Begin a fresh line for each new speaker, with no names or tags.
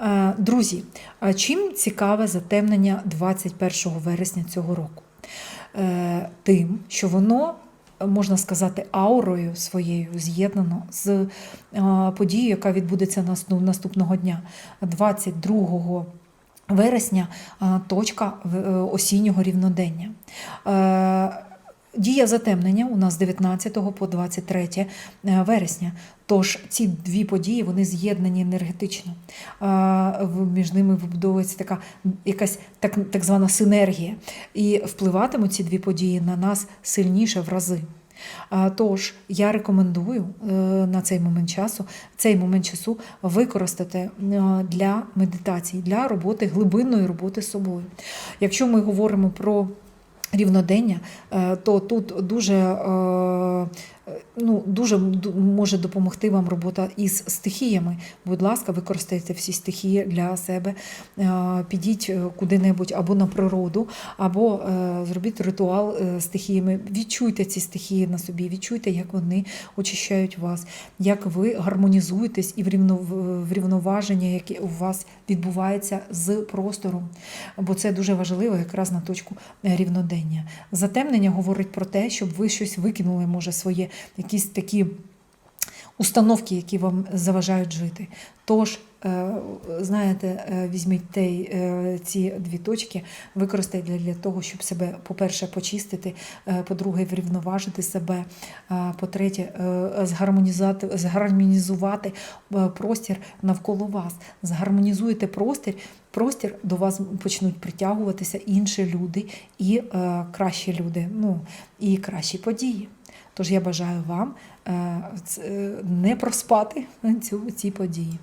Е, Друзі, чим цікаве затемнення 21 вересня цього року? Е, Тим, що воно, можна сказати, аурою своєю з'єднано з е, подією, яка відбудеться наступного дня, 22 вересня, точка осіннього рівнодення. Е, Дія затемнення у нас з 19 по 23 вересня. Тож ці дві події вони з'єднані енергетично. Між ними вибудовується така якась так, так звана синергія. І впливатимуть ці дві події на нас сильніше в рази. Тож я рекомендую е, на цей момент часу, цей момент часу використати е, для медитації, для роботи, глибинної роботи з собою. Якщо ми говоримо про рівнодення, е, то тут дуже, е, ну, дуже може допомогти вам робота із стихіями. Будь ласка, використайте всі стихії для себе, Е, підіть куди-небудь або на природу, або зробіть ритуал стихіями. Відчуйте ці стихії на собі, відчуйте, як вони очищають вас, як ви гармонізуєтесь і врівнов- врівноваження, яке у вас відбувається з простором. Бо це дуже важливо якраз на точку рівнодення. Затемнення говорить про те, щоб ви щось викинули, може, своє якісь такі установки, які вам заважають жити. Тож, знаєте, е, візьміть те, е, ці дві точки, використайте для, того, щоб себе, по-перше, почистити, е, по-друге, врівноважити себе, е, по-третє, е, згармонізувати, е, простір навколо вас. Згармонізуєте простір, простір до вас почнуть притягуватися інші люди і е, кращі люди, ну і кращі події. Тож я бажаю вам е, е, не проспати цю, ці події.